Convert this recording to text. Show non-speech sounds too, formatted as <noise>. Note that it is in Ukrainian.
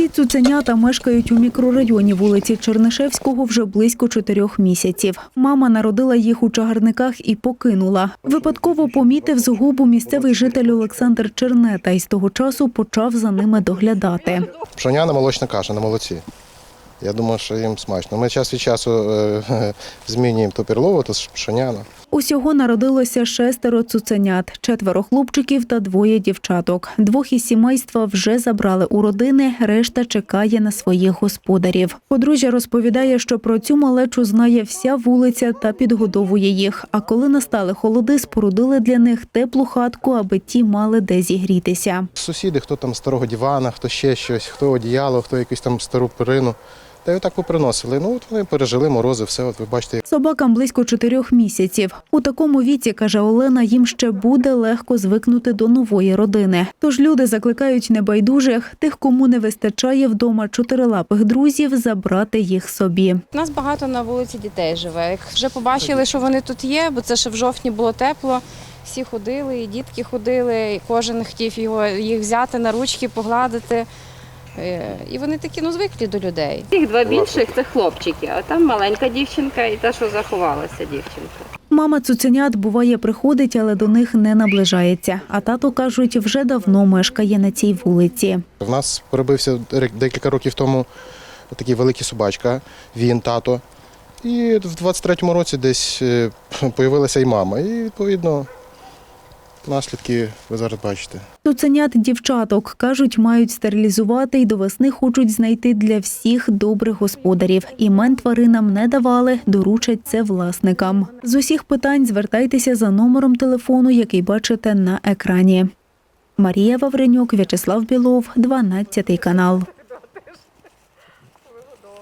Ці цуценята мешкають у мікрорайоні вулиці Чернишевського вже близько чотирьох місяців. Мама народила їх у чагарниках і покинула. Випадково помітив згубу місцевий житель Олександр Чернета і з того часу почав за ними доглядати. Пшоняна молочна каша на молоці. Я думаю, що їм смачно. Ми час від часу е, <laughs> змінюємо то перлову, то пшоняну. Усього народилося шестеро цуценят, четверо хлопчиків та двоє дівчаток. Двох із сімейства вже забрали у родини, решта чекає на своїх господарів. Подружжя розповідає, що про цю малечу знає вся вулиця та підгодовує їх. А коли настали холоди, спорудили для них теплу хатку, аби ті мали де зігрітися. Сусіди, хто там старого дивана, хто ще щось, хто одіяло, хто якусь там стару перину. Та й отак поприносили. Ну от вони пережили морози, все. От ви бачите, Собакам близько чотирьох місяців. У такому віці, каже Олена, їм ще буде легко звикнути до нової родини. Тож люди закликають небайдужих, тих, кому не вистачає вдома чотирилапих друзів, забрати їх собі. У нас багато на вулиці дітей живе. Як вже побачили, що вони тут є, бо це ще в жовтні було тепло. Всі ходили, і дітки ходили, і кожен хотів його їх взяти на ручки, погладити. Е, І вони такі ну звиклі до людей. Тих два більших це хлопчики, а там маленька дівчинка і та, що заховалася дівчинка. Мама цуценят буває приходить, але до них не наближається. А тато кажуть, вже давно мешкає на цій вулиці. в нас перебився декілька років тому такий великий собачка, він, тато. І в 23-му році десь е, <laughs> появилася і мама. І відповідно наслідки ви зараз бачите. Цуценят дівчаток кажуть, мають стерилізувати і до весни хочуть знайти для всіх добрих господарів. Імен тваринам не давали, доручать це власникам. З усіх питань звертайтеся за номером телефону, який бачите на екрані. Марія Вавренюк, В'ячеслав Білов, 12 канал.